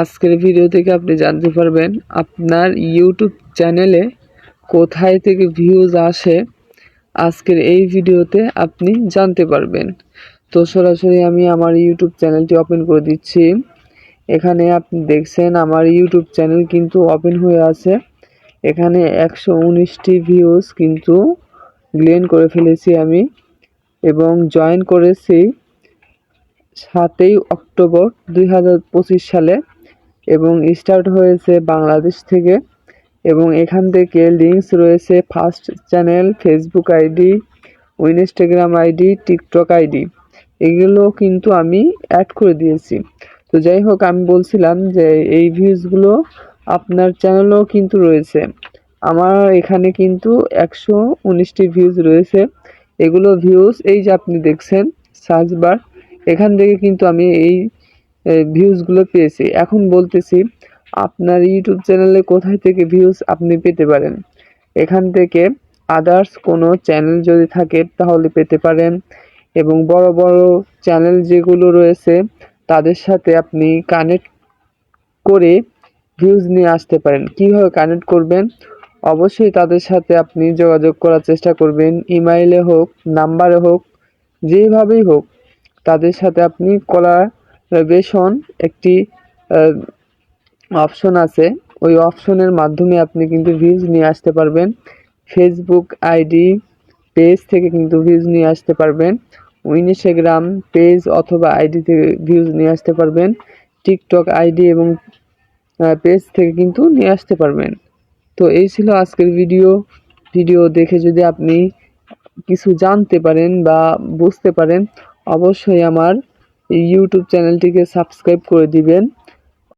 আজকের ভিডিও থেকে আপনি জানতে পারবেন আপনার ইউটিউব চ্যানেলে কোথায় থেকে ভিউজ আসে। আজকের এই ভিডিওতে আপনি জানতে পারবেন। তো সরাসরি আমি আমার ইউটিউব চ্যানেলটি ওপেন করে দিচ্ছি। এখানে আপনি দেখছেন আমার ইউটিউব চ্যানেল কিন্তু ওপেন হয়ে আছে। এখানে একশো উনিশটি ভিউজ কিন্তু গ্লেন করে ফেলেছি আমি এবং জয়েন করেছি সাতই অক্টোবর দুই হাজার পঁচিশ সালে। এবং স্টার্ট হয়েছে বাংলাদেশ থেকে। এবং এখান থেকে লিঙ্কস রয়েছে first channel Facebook ID Instagram ID TikTok ID এগুলো কিন্তু আমি অ্যাড করে দিয়েছি। তো যাই হোক, আমি বলছিলাম যে এই ভিউজগুলো আপনার চ্যানেলেও কিন্তু রয়েছে। আমার এখানে কিন্তু একশো উনিশটি ভিউজ রয়েছে। এগুলো ভিউজ এই যে আপনি দেখছেন সার্চ বার এখান থেকে কিন্তু আমি এই ভিউজগুলো পেয়েছি। এখন বলতেছি, আপনার ইউটিউব চ্যানেলে কোথায় থেকে ভিউজ আপনি পেতে পারেন? এখান থেকে আদার্স কোনো চ্যানেল যদি থাকে, তাহলে পেতে পারেন। এবং বড় বড় চ্যানেল যেগুলো রয়েছে, তাদের সাথে আপনি কানেক্ট করে ভিউজ নিয়ে আসতে পারেন। কীভাবে কানেক্ট করবেন? অবশ্যই তাদের সাথে আপনি যোগাযোগ করার চেষ্টা করবেন। ইমেইলে হোক নাম্বারে হোক, যেভাবেই হোক, তাদের সাথে আপনি কোলাবেশন একটি অপশন আছে। ওই অপশনের মাধ্যমে আপনি কিন্তু ভিউজ নিয়ে আসতে পারবেন। ফেসবুক আইডি পেজ থেকে কিন্তু ভিউজ নিয়ে আসতে পারবেন। ইনস্টাগ্রাম পেজ অথবা আইডি থেকে ভিউজ নিয়ে আসতে পারবেন। টিকটক আইডি এবং পেজ থেকে কিন্তু নিয়ে আসতে পারবেন। তো এই ছিল আজকের ভিডিও ভিডিও দেখে যদি আপনি কিছু জানতে পারেন বা বুঝতে পারেন, অবশ্যই আমার ইউটিউব চ্যানেলটিকে সাবস্ক্রাইব করে দিবেন।